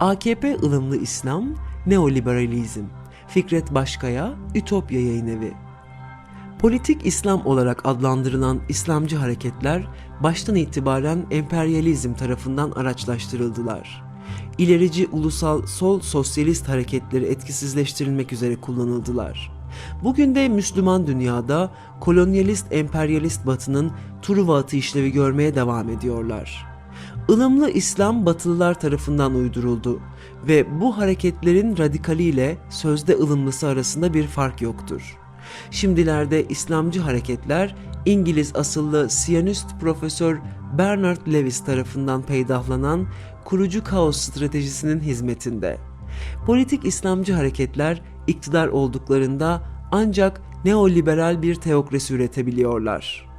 AKP ılımlı İslam, neoliberalizm. Fikret Başkaya, Ütopya Yayınevi. Politik İslam olarak adlandırılan İslamcı hareketler baştan itibaren emperyalizm tarafından araçlaştırıldılar. İlerici ulusal sol sosyalist hareketleri etkisizleştirilmek üzere kullanıldılar. Bugün de Müslüman dünyada kolonyalist emperyalist batının Truva atı işlevi görmeye devam ediyorlar. Ilımlı İslam Batılılar tarafından uyduruldu ve bu hareketlerin radikaliyle sözde ılımlısı arasında bir fark yoktur. Şimdilerde İslamcı hareketler İngiliz asıllı Siyonist Profesör Bernard Lewis tarafından peydahlanan kurucu kaos stratejisinin hizmetinde. Politik İslamcı hareketler iktidar olduklarında ancak neoliberal bir teokrasi üretebiliyorlar.